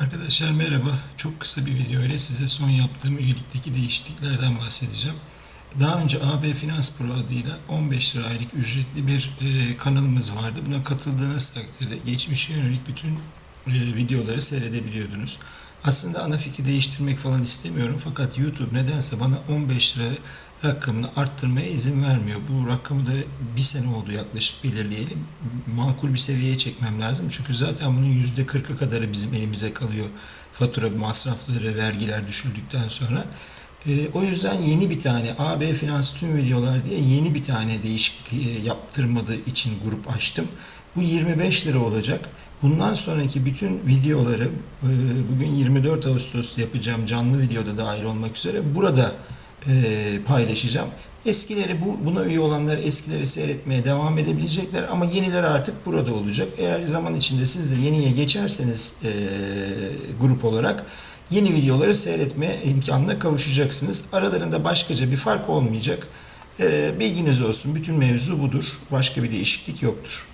Arkadaşlar merhaba. Çok kısa bir video ile size son yaptığım üyelikteki değişikliklerden bahsedeceğim. Daha önce AB Finans Pro adıyla 15 lira aylık ücretli bir e, kanalımız vardı. Buna katıldığınız takdirde geçmişe yönelik bütün e, videoları seyredebiliyordunuz. Aslında ana fikri değiştirmek falan istemiyorum fakat YouTube nedense bana 15 lira rakamını arttırmaya izin vermiyor. Bu rakamı da bir sene oldu yaklaşık belirleyelim. Makul bir seviyeye çekmem lazım. Çünkü zaten bunun %40'ı kadarı bizim elimize kalıyor. Fatura masrafları, vergiler düşüldükten sonra. Ee, o yüzden yeni bir tane AB Finans tüm videolar diye yeni bir tane değişiklik e, yaptırmadığı için grup açtım. Bu 25 lira olacak. Bundan sonraki bütün videoları e, bugün 24 Ağustos'ta yapacağım canlı videoda dahil olmak üzere burada e, paylaşacağım. Eskileri bu buna üye olanlar eskileri seyretmeye devam edebilecekler ama yeniler artık burada olacak. Eğer zaman içinde siz de yeniye geçerseniz grup olarak yeni videoları seyretmeye imkanına kavuşacaksınız. Aralarında başkaca bir fark olmayacak. E, bilginiz olsun. Bütün mevzu budur. Başka bir değişiklik yoktur.